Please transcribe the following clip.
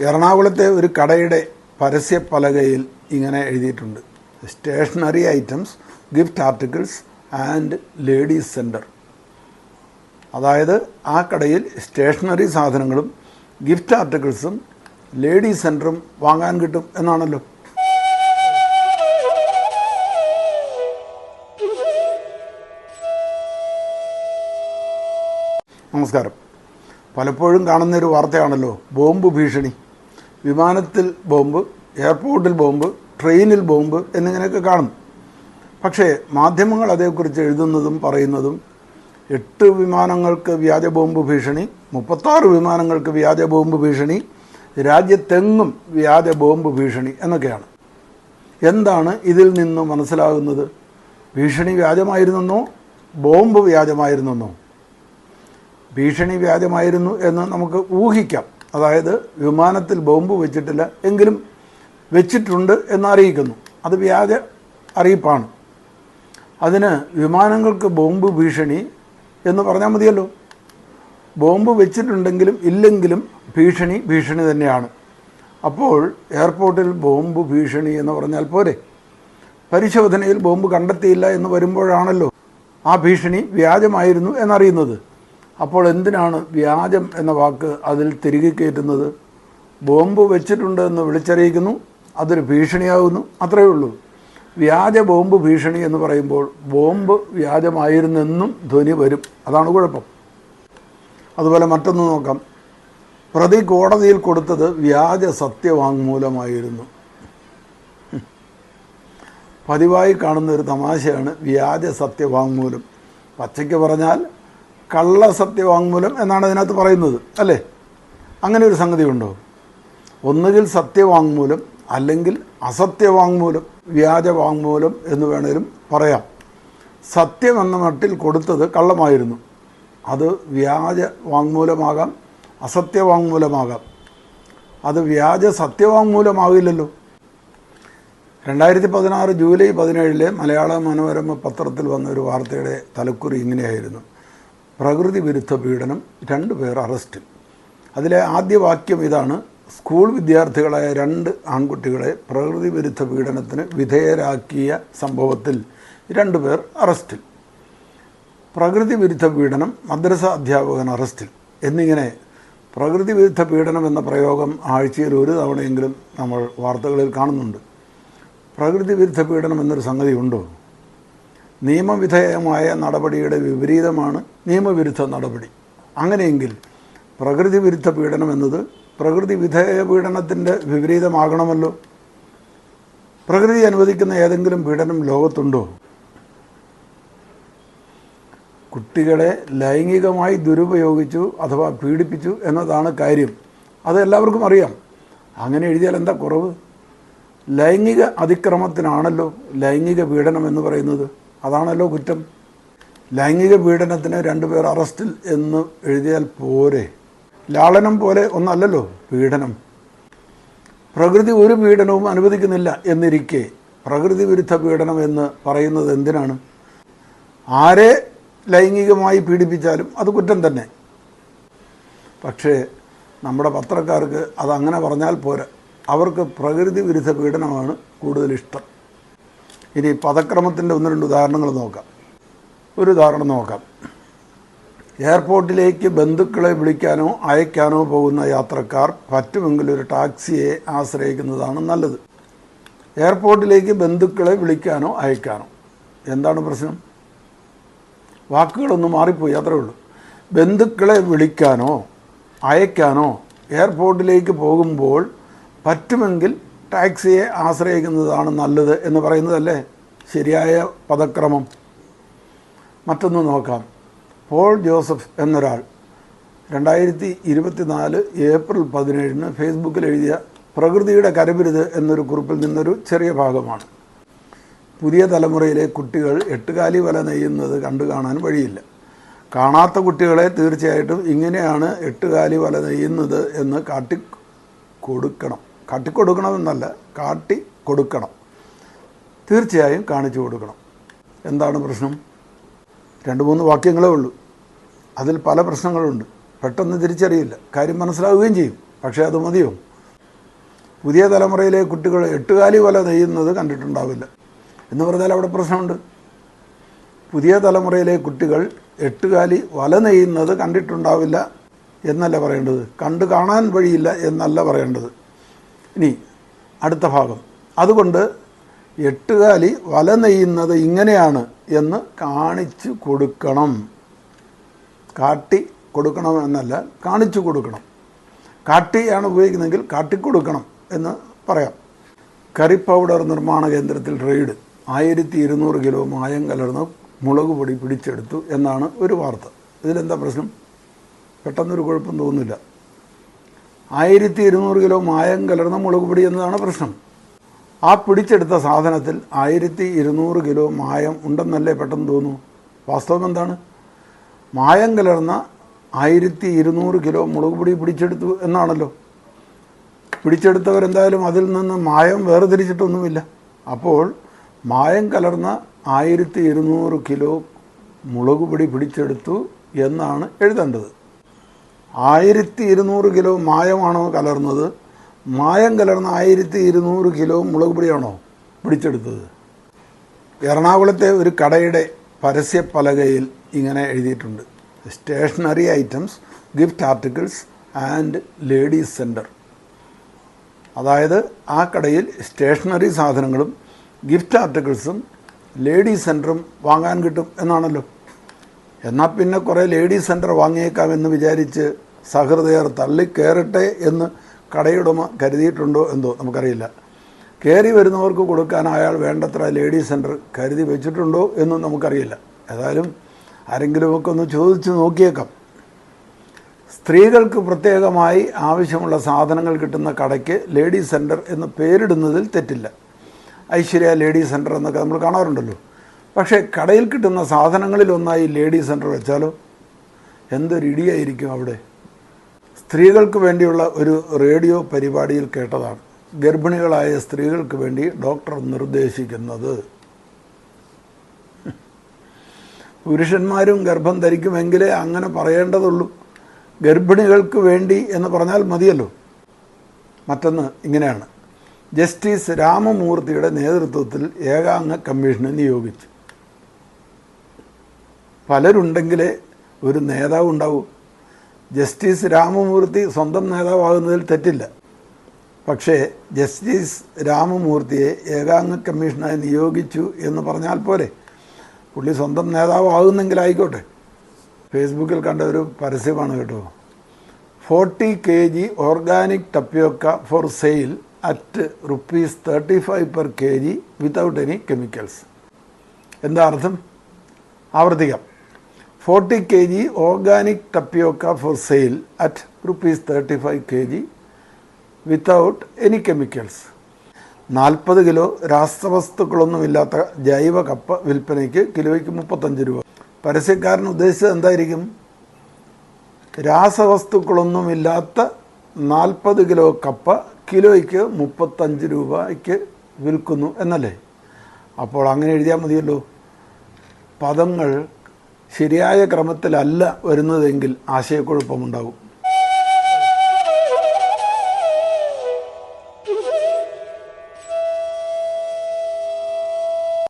എറണാകുളത്തെ ഒരു കടയുടെ പരസ്യ പലകയിൽ ഇങ്ങനെ എഴുതിയിട്ടുണ്ട്. Stationery items gift articles and ladies centre അതായത് ആ കടയിൽ സ്റ്റേഷനറി സാധനങ്ങളും ഗിഫ്റ്റ് ആർട്ടിക്കിൾസും ലേഡീസ് സെന്ററും വാങ്ങാൻ കിട്ടും എന്നാണല്ലോ. നമസ്കാരം. പലപ്പോഴും കാണുന്ന ഒരു വാർത്തയാണല്ലോ ബോംബ് ഭീഷണി. വിമാനത്തിൽ ബോംബ് എയർപോർട്ടിൽ ബോംബ് ട്രെയിനിൽ ബോംബ് എന്നിങ്ങനെയൊക്കെ കാണും. പക്ഷേ മാധ്യമങ്ങൾ അതേക്കുറിച്ച് എഴുതുന്നതും പറയുന്നതും എട്ട് വിമാനങ്ങൾക്ക് വ്യാജ ബോംബ് ഭീഷണി മുപ്പത്താറ് വിമാനങ്ങൾക്ക് വ്യാജ ബോംബ് ഭീഷണി രാജ്യത്തെങ്ങും വ്യാജ ബോംബ് ഭീഷണി എന്നൊക്കെയാണ്. എന്താണ് ഇതിൽ നിന്ന് മനസ്സിലാകുന്നത്? ഭീഷണി വ്യാജമായിരുന്നെന്നോ ബോംബ് വ്യാജമായിരുന്നെന്നോ ഭീഷണി വ്യാജമായിരുന്നു എന്ന് നമുക്ക് ഊഹിക്കാം. അതായത് വിമാനത്തിൽ ബോംബ് വെച്ചിട്ടില്ല എങ്കിലും വെച്ചിട്ടുണ്ട് എന്നറിയിക്കുന്നു. അത് വ്യാജ അറിയിപ്പാണ്. അതിന് വിമാനങ്ങൾക്ക് ബോംബ് ഭീഷണി എന്ന് പറഞ്ഞാൽ മതിയല്ലോ. ബോംബ് വെച്ചിട്ടുണ്ടെങ്കിലും ഇല്ലെങ്കിലും ഭീഷണി ഭീഷണി തന്നെയാണ്. അപ്പോൾ എയർപോർട്ടിൽ ബോംബ് ഭീഷണി എന്ന് പറഞ്ഞാൽ പോരെ? പരിശോധനയിൽ ബോംബ് കണ്ടെത്തിയില്ല എന്ന് വരുമ്പോഴാണല്ലോ ആ ഭീഷണി വ്യാജമായിരുന്നു എന്നറിയുന്നത്. അപ്പോൾ എന്തിനാണ് വ്യാജം എന്ന വാക്ക് അതിൽ തിരികെ കയറ്റുന്നത്? ബോംബ് വെച്ചിട്ടുണ്ട് എന്ന് വിളിച്ചറിയിക്കുന്നു അതൊരു ഭീഷണിയാകുന്നു അത്രയേ ഉള്ളൂ. വ്യാജ ബോംബ് ഭീഷണി എന്ന് പറയുമ്പോൾ ബോംബ് വ്യാജമായിരുന്നെന്നും ധ്വനി വരും. അതാണ് കുഴപ്പം. അതുപോലെ മറ്റൊന്ന് നോക്കാം. പ്രതി കോടതിയിൽ കൊടുത്തത് വ്യാജ സത്യവാങ്മൂലമായിരുന്നു. പതിവായി കാണുന്ന ഒരു തമാശയാണ് വ്യാജ സത്യവാങ്മൂലം. പച്ചയ്ക്ക് പറഞ്ഞാൽ കള്ള സത്യവാങ്മൂലം എന്നാണ് അതിനകത്ത് പറയുന്നത് അല്ലേ? അങ്ങനെ ഒരു സംഗതി ഉണ്ടോ ഒന്നുകിൽ സത്യവാങ്മൂലം അല്ലെങ്കിൽ അസത്യവാങ്മൂലം വ്യാജ വാങ്മൂലം എന്ന് വേണേലും പറയാം. സത്യം എന്ന മട്ടിൽ കൊടുത്തത് കള്ളമായിരുന്നു. അത് വ്യാജ വാങ്മൂലമാകാം അസത്യവാങ്മൂലമാകാം. അത് വ്യാജ സത്യവാങ്മൂലമാകില്ലല്ലോ രണ്ടായിരത്തി പതിനാറ് ജൂലൈ പതിനേഴിലെ മലയാള മനോരമ പത്രത്തിൽ വന്ന ഒരു വാർത്തയുടെ തലക്കുറി ഇങ്ങനെയായിരുന്നു. പ്രകൃതി വിരുദ്ധ പീഡനം രണ്ടുപേർ അറസ്റ്റ്. അതിലെ ആദ്യ വാക്യം ഇതാണ് സ്കൂൾ വിദ്യാർത്ഥികളായ രണ്ട് ആൺകുട്ടികളെ പ്രകൃതി വിരുദ്ധ പീഡനത്തിന് വിധേയരാക്കിയ സംഭവത്തിൽ രണ്ടുപേർ അറസ്റ്റിൽ. പ്രകൃതി വിരുദ്ധ പീഡനം മദ്രസ അധ്യാപകൻ അറസ്റ്റിൽ. എന്നിങ്ങനെ പ്രകൃതി വിരുദ്ധ പീഡനം എന്ന പ്രയോഗം ആഴ്ചയിൽ ഒരു തവണയെങ്കിലും നമ്മൾ വാർത്തകളിൽ കാണുന്നുണ്ട്. പ്രകൃതി വിരുദ്ധ പീഡനം എന്നൊരു സംഗതി ഉണ്ടോ നിയമവിധേയമായ നടപടിയുടെ വിപരീതമാണ് നിയമവിരുദ്ധ നടപടി. അങ്ങനെയെങ്കിൽ പ്രകൃതി വിരുദ്ധ പീഡനം എന്നത് പ്രകൃതി വിധേയ പീഡനത്തിന്റെ വിപരീതമാകണമല്ലോ. പ്രകൃതി അനുവദിക്കുന്ന ഏതെങ്കിലും പീഡനം ലോകത്തുണ്ടോ? കുട്ടികളെ ലൈംഗികമായി ദുരുപയോഗിച്ചു അഥവാ പീഡിപ്പിച്ചു എന്നതാണ് കാര്യം. അത് എല്ലാവർക്കും അറിയാം. അങ്ങനെ എഴുതിയാൽ എന്താ കുറവ്? ലൈംഗിക അതിക്രമത്തിനാണല്ലോ ലൈംഗിക പീഡനം എന്ന് പറയുന്നത്. അതാണല്ലോ കുറ്റം. ലൈംഗിക പീഡനത്തിന് രണ്ടുപേർ അറസ്റ്റിൽ എന്ന് എഴുതിയാൽ പോരെ. ലാളനം പോലെ ഒന്നല്ലല്ലോ പീഡനം. പ്രകൃതി ഒരു പീഡനവും അനുവദിക്കുന്നില്ല എന്നിരിക്കെ പ്രകൃതി വിരുദ്ധ പീഡനം എന്ന് പറയുന്നത് എന്തിനാണ്? ആരെ ലൈംഗികമായി പീഡിപ്പിച്ചാലും അത് കുറ്റം തന്നെ. പക്ഷേ നമ്മുടെ പത്രക്കാർക്ക് അതങ്ങനെ പറഞ്ഞാൽ പോരാ. അവർക്ക് പ്രകൃതി വിരുദ്ധ പീഡനമാണ് കൂടുതൽ ഇഷ്ടം ഇനി പദക്രമത്തിന്റെ ഒന്ന് രണ്ട് ഉദാഹരണങ്ങൾ നോക്കാം. ഒരു ഉദാഹരണം നോക്കാം. എയർപോർട്ടിലേക്ക് ബന്ധുക്കളെ വിളിക്കാനോ അയക്കാനോ പോകുന്ന യാത്രക്കാർ പറ്റുമെങ്കിൽ ഒരു ടാക്സിയെ ആശ്രയിക്കുന്നതാണ് നല്ലത്. എയർപോർട്ടിലേക്ക് ബന്ധുക്കളെ വിളിക്കാനോ അയക്കാനോ. എന്താണ് പ്രശ്നം? വാക്കുകളൊന്നും മാറിപ്പോയി അത്രേ ഉള്ളൂ. ബന്ധുക്കളെ വിളിക്കാനോ അയക്കാനോ എയർപോർട്ടിലേക്ക് പോകുമ്പോൾ പറ്റുമെങ്കിൽ ടാക്സിയെ ആശ്രയിക്കുന്നതാണ് നല്ലത് എന്ന് പറയുന്നതല്ലേ? ശരിയായ പദക്രമം. മറ്റൊന്ന് നോക്കാം. പോൾ ജോസഫ് എന്നൊരാൾ രണ്ടായിരത്തി ഇരുപത്തിനാല് ഏപ്രിൽ പതിനേഴിന് ഫേസ്ബുക്കിൽ എഴുതിയ പ്രകൃതിയുടെ കരവിരുത് എന്നൊരു കുറിപ്പിൽ നിന്നൊരു ചെറിയ ഭാഗമാണ്. പുതിയ തലമുറയിലെ കുട്ടികൾ എട്ടുകാലി വല നെയ്യുന്നത് കണ്ടു കാണാൻ വഴിയില്ല. കാണാത്ത കുട്ടികളെ തീർച്ചയായിട്ടും ഇങ്ങനെയാണ് എട്ടുകാലി വല നെയ്യുന്നത് എന്ന് കാട്ടി കൊടുക്കണം കാട്ടിക്കൊടുക്കണമെന്നല്ല കാട്ടി കൊടുക്കണം. തീർച്ചയായും കാണിച്ചു കൊടുക്കണം. എന്താണ് പ്രശ്നം? രണ്ട് മൂന്ന് വാക്യങ്ങളേ ഉള്ളൂ. അതിൽ പല പ്രശ്നങ്ങളുണ്ട്. പെട്ടെന്ന് തിരിച്ചറിയില്ല. കാര്യം മനസ്സിലാവുകയും ചെയ്യും. പക്ഷേ അത് മതിയോ? പുതിയ തലമുറയിലെ കുട്ടികൾ എട്ടുകാലി വല നെയ്യുന്നത് കണ്ടിട്ടുണ്ടാവില്ല. എന്ന് പറഞ്ഞാൽ അവിടെ പ്രശ്നമുണ്ട്. പുതിയ തലമുറയിലെ കുട്ടികൾ എട്ടുകാലി വല നെയ്യുന്നത് കണ്ടിട്ടുണ്ടാവില്ല എന്നല്ല പറയേണ്ടത്. കണ്ടു കാണാൻ വഴിയില്ല എന്നല്ല പറയേണ്ടത്. ഇനി അടുത്ത ഭാഗം. അതുകൊണ്ട് എട്ടുകാലി വല നെയ്യുന്നത് ഇങ്ങനെയാണ് എന്ന് കാണിച്ചു കൊടുക്കണം. കാട്ടി കൊടുക്കണം എന്നല്ല കാണിച്ചു കൊടുക്കണം. കാട്ടിയാണ് ഉപയോഗിക്കുന്നതെങ്കിൽ കാട്ടിക്കൊടുക്കണം എന്ന് പറയാം. കറി പൗഡർ നിർമ്മാണ കേന്ദ്രത്തിൽ റെയ്ഡ്. ആയിരത്തി ഇരുന്നൂറ് കിലോ മായം കലർന്ന് മുളക് പൊടി പിടിച്ചെടുത്തു എന്നാണ് ഒരു വാർത്ത. ഇതിലെന്താ പ്രശ്നം? പെട്ടെന്നൊരു കുഴപ്പം തോന്നുന്നില്ല. ആയിരത്തി ഇരുന്നൂറ് കിലോ മായം കലർന്ന മുളക് പൊടി എന്നതാണ് പ്രശ്നം. ആ പിടിച്ചെടുത്ത സാധനത്തിൽ ആയിരത്തി ഇരുന്നൂറ് കിലോ മായം ഉണ്ടെന്നല്ലേ പെട്ടെന്ന് തോന്നുന്നു വാസ്തവം എന്താണ്? മായം കലർന്ന ആയിരത്തി ഇരുന്നൂറ് കിലോ മുളക് പൊടി പിടിച്ചെടുത്തു എന്നാണല്ലോ. പിടിച്ചെടുത്തവരെന്തായാലും അതിൽ നിന്ന് മായം വേർതിരിച്ചിട്ടൊന്നുമില്ല. അപ്പോൾ മായം കലർന്ന ആയിരത്തി ഇരുന്നൂറ് കിലോ മുളക് പൊടി പിടിച്ചെടുത്തു എന്നാണ് എഴുതേണ്ടത്. ആയിരത്തി ഇരുന്നൂറ് കിലോ മായമാണോ കലർന്നത്? മായം കലർന്ന ആയിരത്തി ഇരുന്നൂറ് കിലോ മുളക് പൊടിയാണോ പിടിച്ചെടുത്തത്? എറണാകുളത്തെ ഒരു കടയുടെ പരസ്യ പലകയിൽ ഇങ്ങനെ എഴുതിയിട്ടുണ്ട്. Stationery items gift articles and ladies centre അതായത് ആ കടയിൽ സ്റ്റേഷനറി സാധനങ്ങളും ഗിഫ്റ്റ് ആർട്ടിക്കിൾസും ലേഡീസ് സെന്ററും വാങ്ങാൻ കിട്ടും എന്നാണല്ലോ. എന്നാൽ പിന്നെ കുറേ ലേഡീസ് സെന്റർ വാങ്ങിയേക്കാം എന്ന് വിചാരിച്ച് സഹൃദയർ തള്ളിക്കയറട്ടെ എന്ന് കടയുടമ കരുതിയിട്ടുണ്ടോ എന്തോ നമുക്കറിയില്ല. കയറി വരുന്നവർക്ക് കൊടുക്കാൻ അയാൾ വേണ്ടത്ര ലേഡീസ് സെന്റർ കരുതി വെച്ചിട്ടുണ്ടോ എന്നും നമുക്കറിയില്ല. ഏതായാലും ആരെങ്കിലുമൊക്കെ ഒന്ന് ചോദിച്ച് നോക്കിയേക്കാം. സ്ത്രീകൾക്ക് പ്രത്യേകമായി ആവശ്യമുള്ള സാധനങ്ങൾ കിട്ടുന്ന കടയ്ക്ക് ലേഡീസ് സെന്റർ എന്ന് പേരിടുന്നതിൽ തെറ്റില്ല. ഐശ്വര്യ ലേഡീസ് സെന്റർ എന്നൊക്കെ നമ്മൾ കാണാറുണ്ടല്ലോ. പക്ഷേ കടയിൽ കിട്ടുന്ന സാധനങ്ങളിലൊന്നായി ലേഡീസ് സെന്റർ വെച്ചാലോ? എന്തൊരു ഇടിയായിരിക്കും അവിടെ? സ്ത്രീകൾക്ക് വേണ്ടിയുള്ള ഒരു റേഡിയോ പരിപാടിയിൽ കേട്ടതാണ്. ഗർഭിണികളായ സ്ത്രീകൾക്ക് വേണ്ടി ഡോക്ടർ നിർദ്ദേശിക്കുന്നത്. പുരുഷന്മാരും ഗർഭം ധരിക്കുമെങ്കിലേ അങ്ങനെ പറയേണ്ടതുള്ളൂ. ഗർഭിണികൾക്ക് വേണ്ടി എന്ന് പറഞ്ഞാൽ മതിയല്ലോ. മറ്റൊന്ന് ഇങ്ങനെയാണ്. ജസ്റ്റിസ് രാമമൂർത്തിയുടെ നേതൃത്വത്തിൽ ഏകാംഗ കമ്മീഷനെ നിയോഗിച്ചു. പലരുണ്ടെങ്കിലേ ഒരു നേതാവ് ഉണ്ടാവൂ ജസ്റ്റിസ് രാമമൂർത്തി സ്വന്തം നേതാവാകുന്നതിൽ തെറ്റില്ല. പക്ഷേ ജസ്റ്റിസ് രാമമൂർത്തിയെ ഏകാംഗ കമ്മീഷനായി നിയോഗിച്ചു എന്ന് പറഞ്ഞാൽ പോരെ. പുള്ളി സ്വന്തം നേതാവാകുന്നെങ്കിലായിക്കോട്ടെ. ഫേസ്ബുക്കിൽ കണ്ട ഒരു പരസ്യമാണ് കേട്ടോ. Forty K G organic tapioca for sale at rupees thirty five per K G without any chemicals. എന്താ അർത്ഥം? ആവർത്തിക്കാം. Forty K G organic tapioca for sale at rupees thirty five K G without any chemicals. നാൽപ്പത് kilo രാസവസ്തുക്കളൊന്നുമില്ലാത്ത ജൈവ കപ്പ വിൽപ്പനയ്ക്ക് കിലോയ്ക്ക് മുപ്പത്തഞ്ച് രൂപ. പരസ്യക്കാരൻ ഉദ്ദേശിച്ചത് എന്തായിരിക്കും? രാസവസ്തുക്കളൊന്നുമില്ലാത്ത നാൽപ്പത് കിലോ കപ്പ കിലോയ്ക്ക് മുപ്പത്തഞ്ച് രൂപയ്ക്ക് വിൽക്കുന്നു എന്നല്ലേ? അപ്പോൾ അങ്ങനെ എഴുതിയാൽ മതിയല്ലോ. പദങ്ങൾ ശരിയായ ക്രമത്തിലല്ല വരുന്നതെങ്കിൽ ആശയക്കുഴപ്പമുണ്ടാകും.